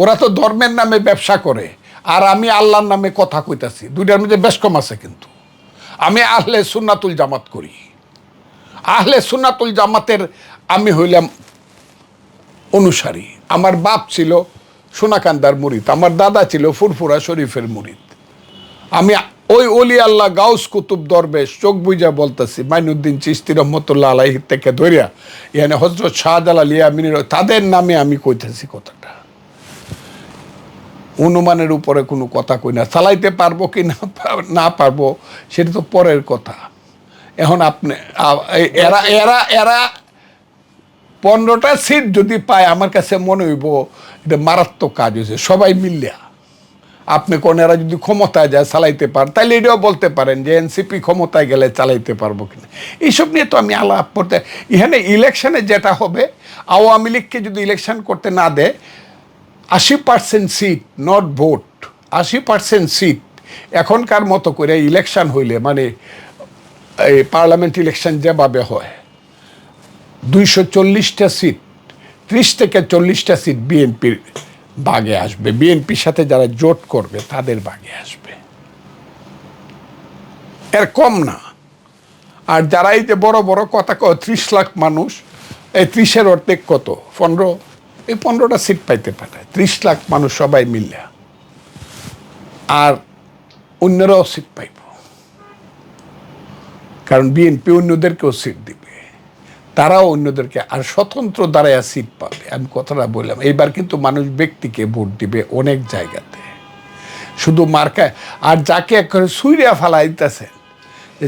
ওরা তো ধর্মের নামে ব্যবসা করে, আর আমি আল্লাহর নামে কথা কইতাছি। দুইটার মধ্যে বেশ কম আছে কিন্তু। আমি আহলে সুন্নাতুল জামাত করি। আহলে সুন্নাতুল জামাতের আমি হইলাম অনুসারী। আমার বাপ ছিল সোনাকান্দার মুরিদ, আমার দাদা ছিল ফুরফুরা শরীফের মুরিদ। আমি ওই অলি আল্লাহ গাউস কুতুব দরবেশ চোখ বুঝা বলতেছি, মাইনুদ্দিন চিস্তি রহমতুল্লাহ আলাহি থেকে ধরিয়া এখানে হজরত শাহজালাল ইয়ামিনের তাদের নামে আমি কইতেছি কথাটা। অনুমানের উপরে কোনো কথা কই না। চালাইতে পারব কি না না পারব, সেটা তো পরের কথা। এখন আপনি এরা এরা এরা পনেরোটা সিট যদি পায়, আমার কাছে মনে হইব এটা মারাত্মক কাজ হয়েছে, সবাই মিলিয়া। আপনি কোন এরা যদি ক্ষমতায় যায়, চালাইতে পার তাহলে এটাও বলতে পারেন যে এনসিপি ক্ষমতায় গেলে চালাইতে পারব কিনা এইসব নিয়ে তো আমি আলাপ করতে, এখানে ইলেকশনে যেটা হবে, আওয়ামী লীগকে যদি ইলেকশন করতে না দেয় আশি পার্সেন্ট সিট নট ভোট আশি পার্সেন্ট সিট এখনকার মতো করে ইলেকশন হইলে মানে এই পার্লামেন্ট ইলেকশন যেভাবে হয়, দুইশো চল্লিশটা সিট ত্রিশ থেকে চল্লিশটা সিট বিএনপির বাগে আসবে। বিএনপির সাথে যারা জোট করবে, তাদের বাগে আসবে। এর কম না। আর যারা এই যে বড় বড় কথা ত্রিশ লাখ মানুষ, এই ত্রিশের অর্ধেক কত? পনেরো এই পনেরোটা সিট পাইতে পারে ত্রিশ লাখ মানুষ সবাই মিলে। আর অন্যরাও সিট পাইব। কারণ বিএনপি অন্যদেরকেও সিট দিবে। তারাও অন্যদেরকে আর স্বতন্ত্র দাঁড়ায় সিট পাবে। আমি কথাটা বললাম, এইবার কিন্তু মানুষ ব্যক্তিকে ভোট দিবে অনেক জায়গাতে। শুধু মার্কায়, আর যাকে করে সুইরিয়া ফালাইতেছেন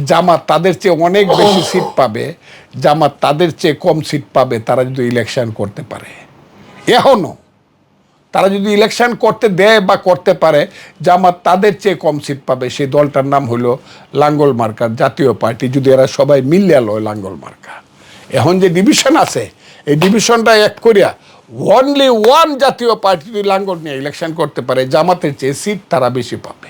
জামাত তাদের চেয়ে অনেক বেশি সিট পাবে, জামাত তাদের চেয়ে কম সিট পাবে, তারা যদি ইলেকশন করতে পারে। এখনও তারা যদি ইলেকশন করতে দেয় বা করতে পারে, জামাত তাদের চেয়ে কম সিট পাবে। সেই দলটার নাম হলো লাঙ্গল মার্কার জাতীয় পার্টি, যদি এরা সবাই মিলিয়ে লয় লাঙ্গল মার্কা এখন যে ডিভিশন আছে, এই ডিভিশনটা এক করিয়া অনলি ওয়ান জাতীয় পার্টি যদি লাঙ্গল নিয়ে ইলেকশন করতে পারে, জামাতের চেয়ে সিট তারা বেশি পাবে।